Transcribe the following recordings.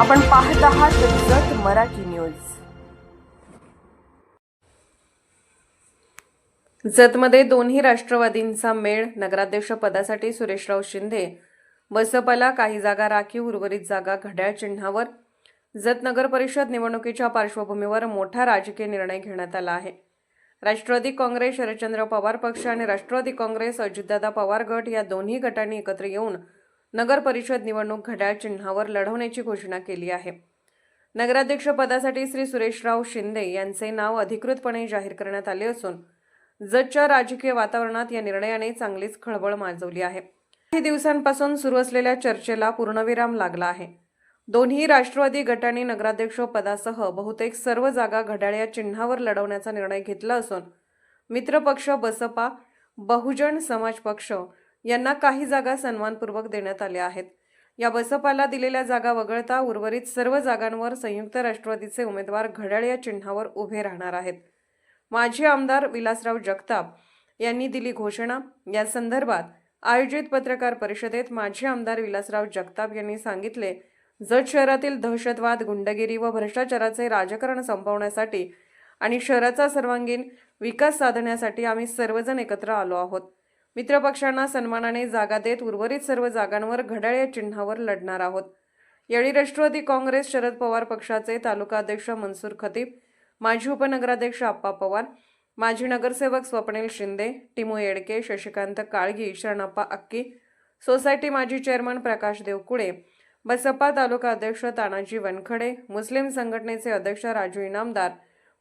आपण पाहत आहात जत मराठी न्यूज. जतमध्ये दोन्ही राष्ट्रवादींचा मेळ नगराध्यक्ष पदासाठी सुरेशराव शिंदे. बसपाला काही जागा राखीव उर्वरित जागा घड्याळ चिन्हावर. जत नगर परिषद निवडणुकीच्या पार्श्वभूमीवर मोठा राजकीय निर्णय घेण्यात आला आहे. राष्ट्रवादी काँग्रेस शरदचंद्र पवार पक्ष आणि राष्ट्रवादी काँग्रेस अजितदादा पवार गट या दोन्ही गटांनी एकत्र येऊन नगर परिषद निवडणूक घड्याळ चिन्हावर लढवण्याची घोषणा केली आहे. नगराध्यक्ष पदासाठी श्री सुरेशराव शिंदे यांचे नाव अधिकृतपणे जाहीर करण्यात आले असून जतच्या राजकीय वातावरणात या निर्णयाने चांगलीच खळबळ माजवली आहे. काही दिवसांपासून सुरू असलेल्या चर्चेला पूर्णविराम लागला आहे. दोन्ही राष्ट्रवादी गटांनी नगराध्यक्ष पदासह बहुतेक सर्व जागा घड्याळ या चिन्हावर लढवण्याचा निर्णय घेतला असून मित्रपक्ष बसपा बहुजन समाज पक्ष यांना काही जागा सन्मानपूर्वक देण्यात आल्या आहेत. या बसपाला दिलेल्या जागा वगळता उर्वरित सर्व जागांवर संयुक्त राष्ट्रवादीचे उमेदवार घड्याळ या चिन्हावर उभे राहणार आहेत. माजी आमदार विलासराव जगताप यांनी दिली घोषणा. या संदर्भात आयोजित पत्रकार परिषदेत माजी आमदार विलासराव जगताप यांनी सांगितले जत शहरातील दहशतवाद गुंडगिरी व भ्रष्टाचाराचे राजकारण संपवण्यासाठी आणि शहराचा सर्वांगीण विकास साधण्यासाठी आम्ही सर्वजण एकत्र आलो आहोत. मित्रपक्षांना सन्मानाने जागा देत उर्वरित सर्व जागांवर घड्याळ या चिन्हावर लढणार आहोत. यावेळी राष्ट्रवादी काँग्रेस शरद पवार पक्षाचे तालुका अध्यक्ष मनसूर खतीब माजी उपनगराध्यक्ष आप्पा पवार माजी नगरसेवक स्वप्नील शिंदे टिमू येडके शशिकांत काळगी शरणप्पा अक्की सोसायटी माजी चेअरमन प्रकाश देवकुळे बसपा तालुका अध्यक्ष तानाजी वनखडे मुस्लिम संघटनेचे अध्यक्ष राजू इनामदार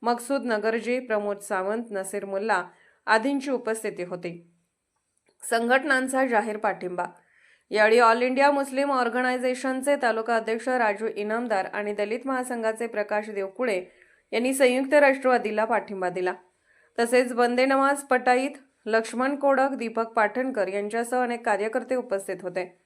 मकसूद नगरजी प्रमोद सावंत नसीर मुल्ला आदींची उपस्थिती होती. संघटनांचा जाहीर पाठिंबा. यावेळी ऑल इंडिया मुस्लिम ऑर्गनायझेशनचे तालुका अध्यक्ष राजू इनामदार आणि दलित महासंघाचे प्रकाश देवकुळे यांनी संयुक्त राष्ट्रवादीला पाठिंबा दिला. तसेच बंदे नवाज पटाईत लक्ष्मण कोडक दीपक पाठणकर यांच्यासह अनेक कार्यकर्ते उपस्थित होते.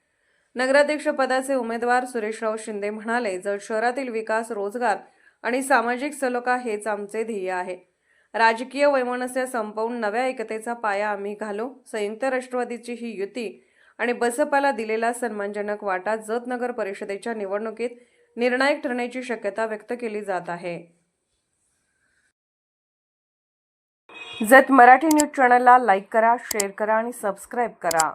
नगराध्यक्ष पदाचे उमेदवार सुरेशराव शिंदे म्हणाले जर शहरातील विकास रोजगार आणि सामाजिक सलोखा हेच आमचे ध्येय आहे. राजकीय वैमनस्य संपवून नव्या एकतेचा पाया आम्ही घालू. संयुक्त राष्ट्रवादीची ही युती आणि बसपाला दिलेला सन्मानजनक वाटा जत नगर परिषदेच्या निवडणुकीत निर्णायक ठरण्याची शक्यता व्यक्त केली जात आहे. जत मराठी न्यूज चॅनलला लाईक करा शेअर करा आणि सबस्क्राईब करा.